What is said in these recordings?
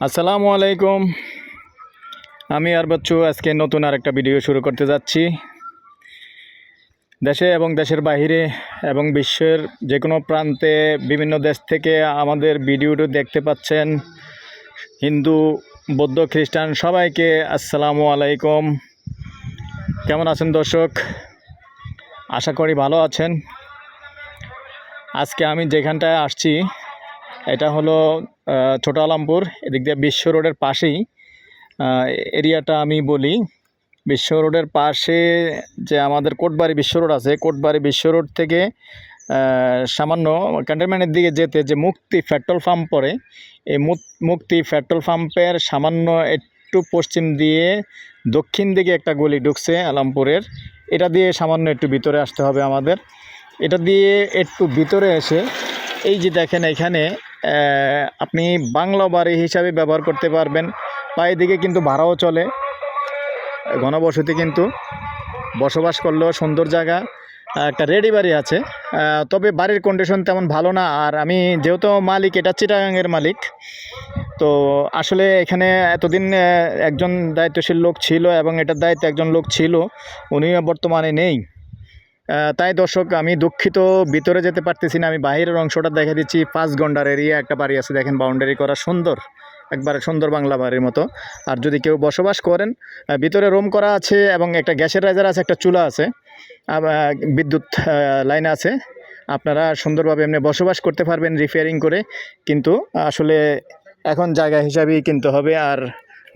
আসসালামু আলাইকুম। আমি আর বচ্চু আজকে নতুন আর একটা ভিডিও শুরু করতে যাচ্ছি। দেশে এবং দেশের বাইরে এবং বিশ্বের যে কোনো প্রান্তে বিভিন্ন দেশ থেকে আমাদের ভিডিওটি দেখতে পাচ্ছেন। হিন্দু, বৌদ্ধ, খ্রিস্টান সবাইকে আসসালামু আলাইকুম। কেমন আছেন দর্শক? আশা করি ভালো আছেন। আজকে আমি যেখানটায় আসছি এটা হলো ছোট আলামপুর এদিক দিয়ে বিশ্ব রোডের পাশেই। এরিয়াটা আমি বলি। বিশ্ব রোডের পাশে যে আমাদের কোটবাড়ি বিশ্ব রোড আছে, কোটবাড়ি বিশ্ব রোড থেকে সামান্য ক্যান্টনমেন্টের দিকে যেতে যে মুক্তি পেট্রোল পাম্প পড়ে, এই মুক- মুক্তি পেট্রোল পাম্পের সামান্য একটু পশ্চিম দিয়ে দক্ষিণ দিকে একটা গলি ঢুকছে আলামপুরের। এটা দিয়ে সামান্য একটু ভিতরে আসতে হবে আমাদের। এটা দিয়ে একটু ভিতরে এসে, এই যে দেখেন এখানে আপনি বাংলা বাড়ি হিসাবে ব্যবহার করতে পারবেন। বা এদিকে কিন্তু ভাড়াও চলে। ঘনবসতি কিন্তু বসবাস করলেও সুন্দর জায়গা। একটা রেডি বাড়ি আছে। তবে বাড়ির কন্ডিশন তেমন ভালো না। আর আমি যেহেতু মালিক, এটা চিটাগাংয়ের মালিক, তো আসলে এখানে এতদিন একজন দায়িত্বশীল লোক ছিল এবং এটার দায়িত্ব একজন লোক ছিল উনি বর্তমানে নেই। তাই দর্শক, আমি দুঃখিত, ভিতরে যেতে পারতেছি না, আমি বাইরের অংশটা দেখে দিচ্ছি, পাঁচ ঘণ্টার এরিয়া একটা বাড়ি আছে, দেখেন বাউন্ডারি করা সুন্দর, একবারে সুন্দর বাংলা বাড়ির মতো। আর যদি কেউ বসবাস করেন ভিতরে রুম করা আছে এবং একটা গ্যাসের রাইজার আছে, একটা চুলা আছে বিদ্যুৎ লাইন আছে, আপনারা সুন্দরভাবে এমনি বসবাস করতে পারবেন রিপেয়ারিং করে, কিন্তু আসলে এখন জায়গা হিসাবেই কিনতে হবে, আর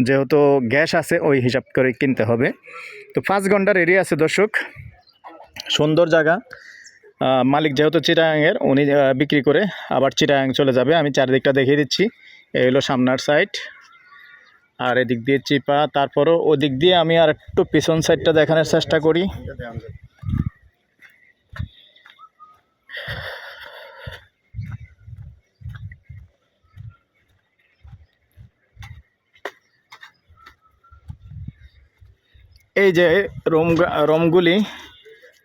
যেহেতু গ্যাস আছে, ওই হিসাব করে কিনতে হবে। তো পাঁচ ঘণ্টার এরিয়া আছে দর্শক। সুন্দর জায়গা। মালিক যেহেতু চিটাগাংয়ের উনি বিক্রি করে আবার চিটাগাং চলে যাবে। আমি চারিদিকটা দেখিয়ে দিচ্ছি। এই হলো সামনার সাইড আর এদিক দিয়ে চিপা, তারপরও ওদিক দিয়ে আমি আর একটু পিছন সাইডটা দেখানোর চেষ্টা করি। এই যে রুম, রুমগুলি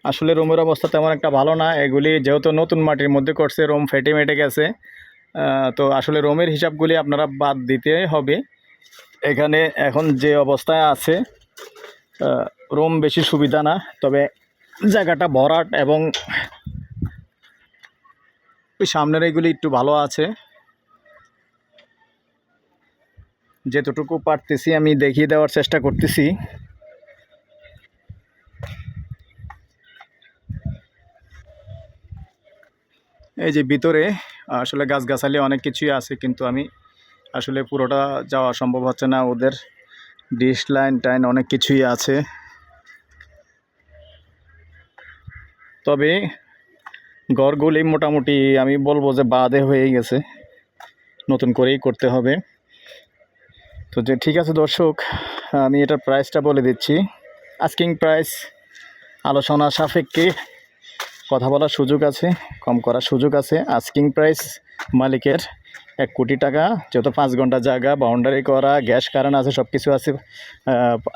আসলে রুমের অবস্থা তেমন একটা ভালো না। এগুলি যেহেতু নতুন মাটির মধ্যে করছে, রুম ফেটে মেটে গেছে। তো আসলে রুমের হিসাবগুলি আপনারা বাদ দিতে হবে। এখানে এখন যে অবস্থায় আছে রোম বেশি সুবিধা না, তবে জায়গাটা ভরাট এবং ওই সামনের এগুলি একটু ভালো আছে। যেতটুকু পারতেছি আমি দেখিয়ে দেওয়ার চেষ্টা করতেছি। এই যে ভিতরে, আসলে গাছগাছালি অনেক কিছুই আছে, কিন্তু আমি আসলে পুরোটা যাওয়া সম্ভব হচ্ছে না। ওদের ডিশ লাইন টাইন অনেক কিছুই আছে। তবে ঘরগুলি মোটামুটি আমি বলব যে বাদে হয়ে গেছে। নতুন করেই করতে হবে। তো যে ঠিক আছে দর্শক, আমি এটার প্রাইসটা বলে দিচ্ছি। আস্কিং প্রাইস আলোচনা সাপেক্ষে কথা বলার সুযোগ আছে, কম করার সুযোগ আছে। আস্কিং প্রাইস মালিকের এক কোটি টাকা যত পাঁচ ঘণ্টা জায়গা বাউন্ডারি করা গ্যাস কারণ আছে সব কিছু আছে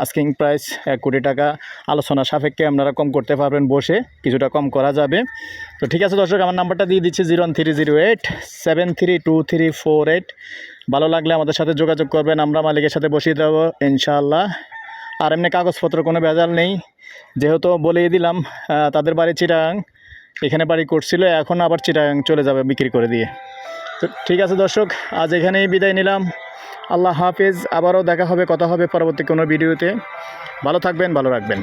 আস্কিং প্রাইস এক কোটি টাকা। আলোচনা সাপেক্ষে আপনারা কম করতে পারবেন বসে, কিছুটা কম করা যাবে। তো ঠিক আছে দর্শক, আমার নাম্বারটা দিয়ে দিচ্ছি zero three zero eight, seven three two three four eight. ভালো লাগলে আমাদের সাথে যোগাযোগ করবেন, আমরা মালিকের সাথে বসিয়ে দেবো, ইনশাআল্লাহ। আর এমনি কাগজপত্র কোনো ভেজাল নেই। যেহেতু বলেই দিলাম তাদের বাড়ি চিটাং এখানে বাড়ি করছিল, এখন আবার চিরাং চলে যাবে বিক্রি করে দিয়ে। তো ঠিক আছে দর্শক, আজ এখানেই বিদায় নিলাম। আল্লাহ হাফেজ, আবারও দেখা হবে, কথা হবে পরবর্তী কোনো ভিডিওতে। ভালো থাকবেন, ভালো রাখবেন।